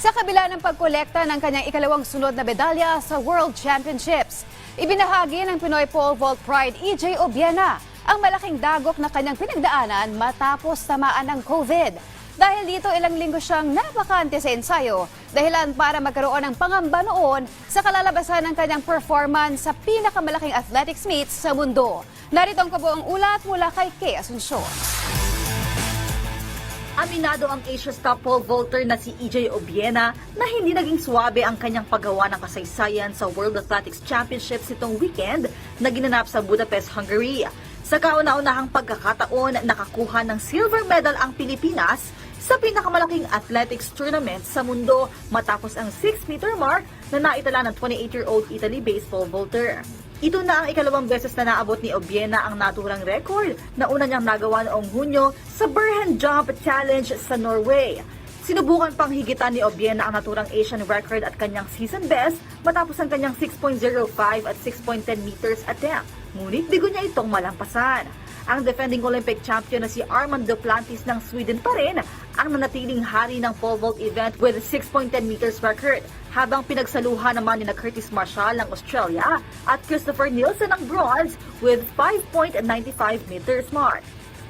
Sa kabila ng pagkolekta ng kanyang ikalawang sunod na medalya sa World Championships, ibinahagi ng Pinoy Pole Vault Pride EJ Obiena ang malaking dagok na kanyang pinagdaanan matapos tamaan ng COVID. Dahil dito ilang linggo siyang napakante sa ensayo, dahilan para magkaroon ng pangamba noon sa kalalabasan ng kanyang performance sa pinakamalaking athletics meets sa mundo. Narito ang kabuang ulat mula kay Kay Asuncion. Aminado ang Asia's top pole vaulter na si EJ Obiena na hindi naging suwabe ang kanyang paggawa ng kasaysayan sa World Athletics Championships itong weekend na ginanap sa Budapest, Hungary. Sa kauna-unahang pagkakataon, nakakuha ng silver medal ang Pilipinas sa pinakamalaking athletics tournament sa mundo matapos ang 6-meter mark na naitala ng 28-year-old Italy baseball vaulter. Ito na ang ikalawang beses na naabot ni Obiena ang naturang record na una niyang nagawa noong Hunyo sa Burhan Jump Challenge sa Norway. Sinubukan pang higitan ni Obiena ang naturang Asian record at kanyang season best matapos ang kanyang 6.05 at 6.10 meters attempt. Ngunit bigo niya itong malampasan. Ang defending Olympic champion na si Armand Duplantis ng Sweden pa rin ang nanatiling hari ng pole vault event with a 6.10 meters record habang pinagsaluhan naman ni na Curtis Marshall ng Australia at Christopher Nielsen ng bronze with 5.95 meters mark.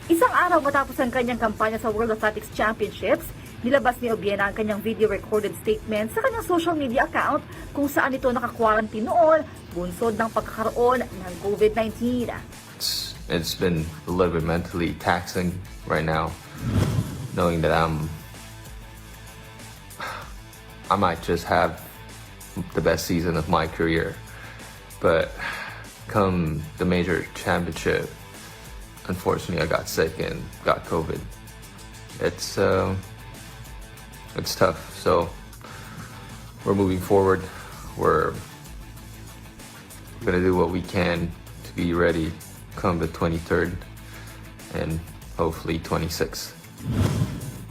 Isang araw matapos ang kanyang kampanya sa World Athletics Championships, nilabas ni Obiena ang kanyang video recorded statement sa kanyang social media account kung saan ito naka-quarantine noon bunsod ng pagkakaroon ng COVID-19. It's been a little bit mentally taxing right now, knowing that I'm I might just have the best season of my career, but come the major championship, unfortunately I got sick and got COVID. It's uh, it's tough. So we're moving forward. We're gonna do what we can to be ready come the 23rd and hopefully 26th.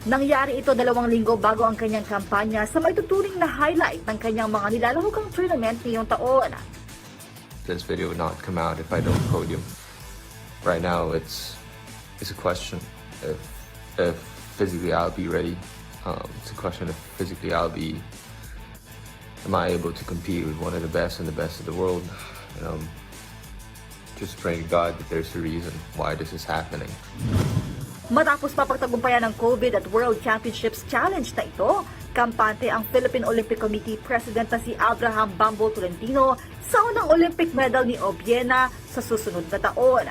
Nangyari ito dalawang linggo bago ang kanyang kampanya sa maituturing na highlight ng kanyang mga nilalahokang tournament ngayong taon. This video would not come out if I don't podium. Right now, it's it's a question if if physically I'll be ready. Um, it's a question if physically I'll be. Am I able to compete with one of the best and the best of the world? And um, just praying God that there's a reason why this is happening. Matapos mapagtagumpayan ng COVID at World Championships Challenge na ito, kampante ang Philippine Olympic Committee President na si Abraham Bambo Tolentino sa unang Olympic medal ni Obiena sa susunod na taon.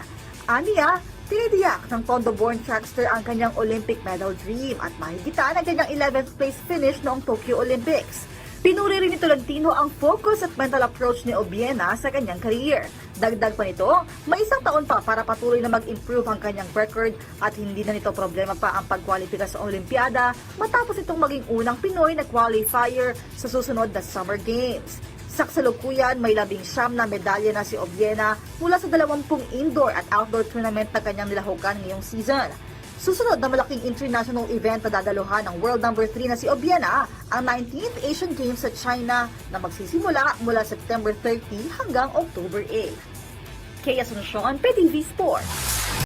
Aniya, tinidiyak ng Tondo-born trackster ang kanyang Olympic medal dream at mahigitan ang kanyang 11th place finish noong Tokyo Olympics. Pinuri rin ni Tolentino ang focus at mental approach ni Obiena sa kanyang career. Dagdag pa nito, may isang taon pa para patuloy na mag-improve ang kanyang record at hindi na nito problema pa ang pagkwalipika sa Olimpiada matapos itong maging unang Pinoy na qualifier sa susunod na Summer Games. Sa kasalukuyan, may labing siyam na medalya na si Obiena mula sa dalawampung indoor at outdoor tournament na kanyang nilahukan ngayong season. Susunod na malaking international event na dadaluhan ng world number 3 na si Obiena, ang 19th Asian Games sa China na magsisimula mula September 30 hanggang October 8. Kaya Asuncion, PTV Sports.